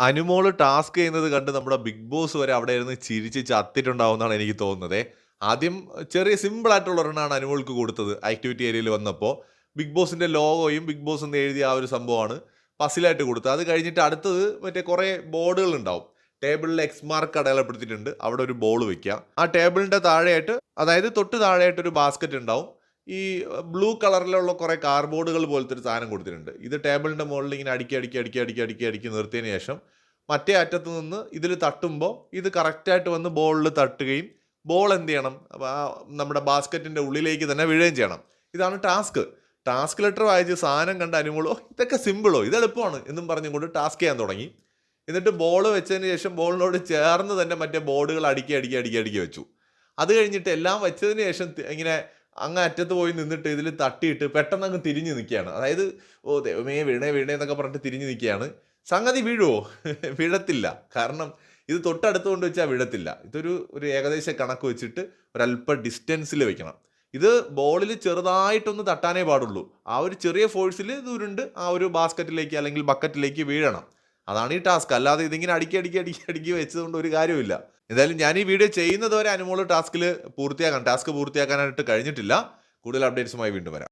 Anumol task ചെയ്യുന്നത് കണ്ട് നമ്മുടെ ബിഗ് ബോസ് വരെ അവിടെ ഇരുന്ന് ചിരിച്ച് ചത്തിട്ടുണ്ടാവുമെന്നാണ് എനിക്ക് തോന്നുന്നത്. ആദ്യം ചെറിയ സിമ്പിൾ ആയിട്ടുള്ള ഒരെണ്ണമാണ് അനുമോൾക്ക് കൊടുത്തത് ആക്ടിവിറ്റി ഏരിയയിൽ വന്നപ്പോൾ. ബിഗ് ബോസിന്റെ ലോഗോയും ബിഗ് ബോസ് എന്ന് എഴുതിയ ആ ഒരു സംഭവമാണ് പസിലായിട്ട് കൊടുത്തത്. അത് കഴിഞ്ഞിട്ട് അടുത്തത് മറ്റേ കുറേ ബോർഡുകൾ ഉണ്ടാവും. ടേബിളിൽ എക്സ് മാർക്ക് അടയാളപ്പെടുത്തിയിട്ടുണ്ട്. അവിടെ ഒരു ബോൾ വെക്കുക. ആ ടേബിളിന്റെ താഴെയായിട്ട് അതായത് തൊട്ട് താഴെയായിട്ട് ഒരു ബാസ്ക്കറ്റ് ഉണ്ടാവും. ഈ ബ്ലൂ കളറിലുള്ള കുറേ കാർബോർഡുകൾ പോലത്തെ ഒരു സാധനം കൊടുത്തിട്ടുണ്ട്. ഇത് ടേബിളിന്റെ മുകളിൽ ഇങ്ങനെ അടുക്കി അടുക്കി അടുക്കി അടുക്കി അടുക്കി അടുക്കി നിർത്തിയതിന് ശേഷം മറ്റേ അറ്റത്ത് നിന്ന് ഇതിൽ തട്ടുമ്പോൾ ഇത് കറക്റ്റായിട്ട് വന്ന് ബോളിൽ തട്ടുകയും ബോൾ എന്ത് ചെയ്യണം? നമ്മുടെ ബാസ്ക്കറ്റിന്റെ ഉള്ളിലേക്ക് തന്നെ വീഴുകയും ചെയ്യണം. ഇതാണ് ടാസ്ക്. ടാസ്ക് ലെറ്റർ വായിച്ച് സാധനം കണ്ട അനുമോളോ ഇതൊക്കെ സിമ്പിളോ? ഇത് എളുപ്പമാണ് എന്നും പറഞ്ഞുകൊണ്ട് ടാസ്ക് ചെയ്യാൻ തുടങ്ങി. എന്നിട്ട് ബോൾ വെച്ചതിന് ശേഷം ബോളിനോട് ചേർന്ന് തന്നെ മറ്റേ ബോർഡുകൾ അടുക്കി അടുക്കി അടുക്കി അടുക്കി വെച്ചു. അത് കഴിഞ്ഞിട്ട് എല്ലാം വെച്ചതിന് ശേഷം ഇങ്ങനെ അങ്ങ് അറ്റത്ത് പോയി നിന്നിട്ട് ഇതിൽ തട്ടിയിട്ട് പെട്ടെന്ന് അങ്ങ് തിരിഞ്ഞു നിൽക്കുകയാണ്. അതായത് ഓ ദൈവമേ വീണേ വീണേ എന്നൊക്കെ പറഞ്ഞിട്ട് തിരിഞ്ഞു നിൽക്കുകയാണ്. സംഗതി വീഴുവോ? വീഴത്തില്ല. കാരണം ഇത് തൊട്ടടുത്ത് കൊണ്ട് വെച്ചാൽ വീഴത്തില്ല. ഇതൊരു ഒരു ഏകദേശ കണക്ക് വെച്ചിട്ട് ഒരല്പ ഡിസ്റ്റൻസിൽ വെക്കണം. ഇത് ബോളിൽ ചെറുതായിട്ടൊന്ന് തട്ടാനേ പാടുള്ളൂ. ആ ഒരു ചെറിയ ഫോഴ്സിൽ ഇത് ഉരുണ്ട് ആ ഒരു ബാസ്ക്കറ്റിലേക്ക് അല്ലെങ്കിൽ ബക്കറ്റിലേക്ക് വീഴണം. അതാണ് ഈ ടാസ്ക്. അല്ലാതെ ഇതിങ്ങനെ അടുക്കി അടുക്കി അടുക്കി അടുക്കി വെച്ചതുകൊണ്ട് ഒരു കാര്യമില്ല എന്തായാലും ഞാൻ ഈ വീഡിയോ ചെയ്യുന്നത് വരെ അനുമോൾ ടാസ്കിൽ പൂർത്തിയാക്കാൻ ടാസ്ക് പൂർത്തിയാക്കാനായിട്ട് കഴിഞ്ഞിട്ടില്ല. കൂടുതൽ അപ്ഡേറ്റ്സുമായി വീണ്ടും വരാം.